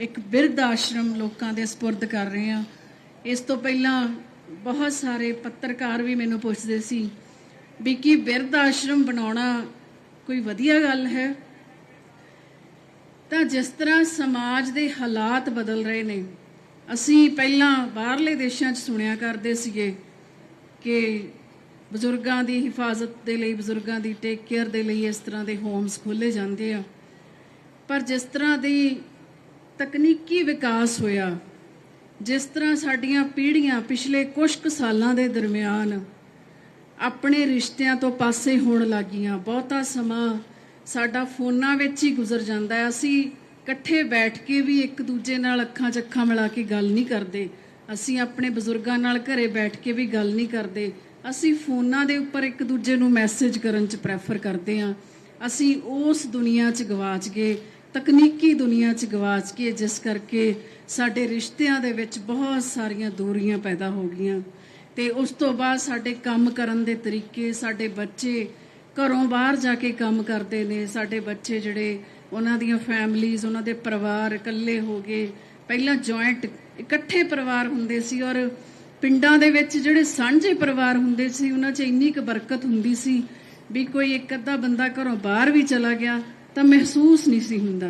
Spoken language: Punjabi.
ਇੱਕ ਬਿਰਧ ਆਸ਼ਰਮ ਲੋਕਾਂ ਦੇ ਸਪੁਰਦ ਕਰ ਰਹੇ ਹਾਂ। ਇਸ ਤੋਂ ਪਹਿਲਾਂ ਬਹੁਤ ਸਾਰੇ ਪੱਤਰਕਾਰ ਵੀ ਮੈਨੂੰ ਪੁੱਛਦੇ ਸੀ ਵੀ ਕੀ ਬਿਰਧ ਆਸ਼ਰਮ ਬਣਾਉਣਾ ਕੋਈ ਵਧੀਆ ਗੱਲ ਹੈ? ਤਾਂ ਜਿਸ ਤਰ੍ਹਾਂ ਸਮਾਜ ਦੇ ਹਾਲਾਤ ਬਦਲ ਰਹੇ ਨੇ, ਅਸੀਂ ਪਹਿਲਾਂ ਬਾਹਰਲੇ ਦੇਸ਼ਾਂ 'ਚ ਸੁਣਿਆ ਕਰਦੇ ਸੀਗੇ ਕਿ ਬਜ਼ੁਰਗਾਂ ਦੀ ਹਿਫਾਜ਼ਤ ਦੇ ਲਈ, ਬਜ਼ੁਰਗਾਂ ਦੀ ਟੇਕ ਕੇਅਰ ਦੇ ਲਈ ਇਸ ਤਰ੍ਹਾਂ ਦੇ ਹੋਮਸ ਖੋਲੇ ਜਾਂਦੇ ਆ। ਪਰ ਜਿਸ ਤਰ੍ਹਾਂ ਦੀ ਤਕਨੀਕੀ ਵਿਕਾਸ ਹੋਇਆ, ਜਿਸ ਤਰ੍ਹਾਂ ਸਾਡੀਆਂ ਪੀੜ੍ਹੀਆਂ ਪਿਛਲੇ ਕੁਝ ਕੁ ਸਾਲਾਂ ਦੇ ਦਰਮਿਆਨ ਆਪਣੇ ਰਿਸ਼ਤਿਆਂ ਤੋਂ ਪਾਸੇ ਹੋਣ ਲੱਗੀਆਂ। ਬਹੁਤਾ ਸਮਾਂ ਸਾਡਾ ਫੋਨਾਂ ਵਿੱਚ ਹੀ ਗੁਜ਼ਰ ਜਾਂਦਾ ਹੈ। ਅਸੀਂ ਇਕੱਠੇ ਬੈਠ ਕੇ ਵੀ ਇੱਕ ਦੂਜੇ ਨਾਲ ਅੱਖਾਂ 'ਚ ਅੱਖਾਂ ਮਿਲਾ ਕੇ ਗੱਲ ਨਹੀਂ ਕਰਦੇ। ਅਸੀਂ ਆਪਣੇ ਬਜ਼ੁਰਗਾਂ ਨਾਲ ਘਰੇ ਬੈਠ ਕੇ ਵੀ ਗੱਲ ਨਹੀਂ ਕਰਦੇ। ਅਸੀਂ ਫੋਨਾਂ ਦੇ ਉੱਪਰ ਇੱਕ ਦੂਜੇ ਨੂੰ ਮੈਸੇਜ ਕਰਨ 'ਚ ਪ੍ਰੈਫਰ ਕਰਦੇ ਹਾਂ। ਅਸੀਂ ਉਸ ਦੁਨੀਆ 'ਚ ਗਵਾਚ ਗਏ। ਤਕਨੀਕੀ ਦੁਨੀਆ 'ਚ ਗਵਾਚ ਗਏ ਜਿਸ ਕਰਕੇ ਸਾਡੇ ਰਿਸ਼ਤਿਆਂ ਦੇ ਵਿੱਚ ਬਹੁਤ ਸਾਰੀਆਂ ਦੂਰੀਆਂ ਪੈਦਾ ਹੋ ਗਈਆਂ। ਤੇ ਉਸ ਤੋਂ ਬਾਅਦ ਸਾਡੇ ਕੰਮ ਕਰਨ ਦੇ ਤਰੀਕੇ, ਸਾਡੇ ਬੱਚੇ ਘਰੋਂ ਬਾਹਰ ਜਾ ਕੇ ਕੰਮ ਕਰਦੇ ਨੇ। ਸਾਡੇ ਬੱਚੇ ਜਿਹੜੇ, ਉਹਨਾਂ ਦੀਆਂ ਫੈਮਲੀਆਂ ਉਹਨਾਂ ਦੇ ਪਰਿਵਾਰ ਇਕੱਲੇ ਹੋ ਗਏ। ਪਹਿਲਾਂ ਜੁਆਇੰਟ ਇਕੱਠੇ ਪਰਿਵਾਰ ਹੁੰਦੇ ਸੀ ਔਰ ਪਿੰਡਾਂ ਦੇ ਵਿੱਚ ਜਿਹੜੇ ਸਾਂਝੇ ਪਰਿਵਾਰ ਹੁੰਦੇ ਸੀ, ਉਹਨਾਂ 'ਚ ਇੰਨੀ ਕੁ ਬਰਕਤ ਹੁੰਦੀ ਸੀ ਵੀ ਕੋਈ ਇੱਕ ਅੱਧਾ ਬੰਦਾ ਘਰੋਂ ਬਾਹਰ ਵੀ ਚਲਾ ਗਿਆ ਤਾਂ ਮਹਿਸੂਸ ਨਹੀਂ ਸੀ ਹੁੰਦਾ।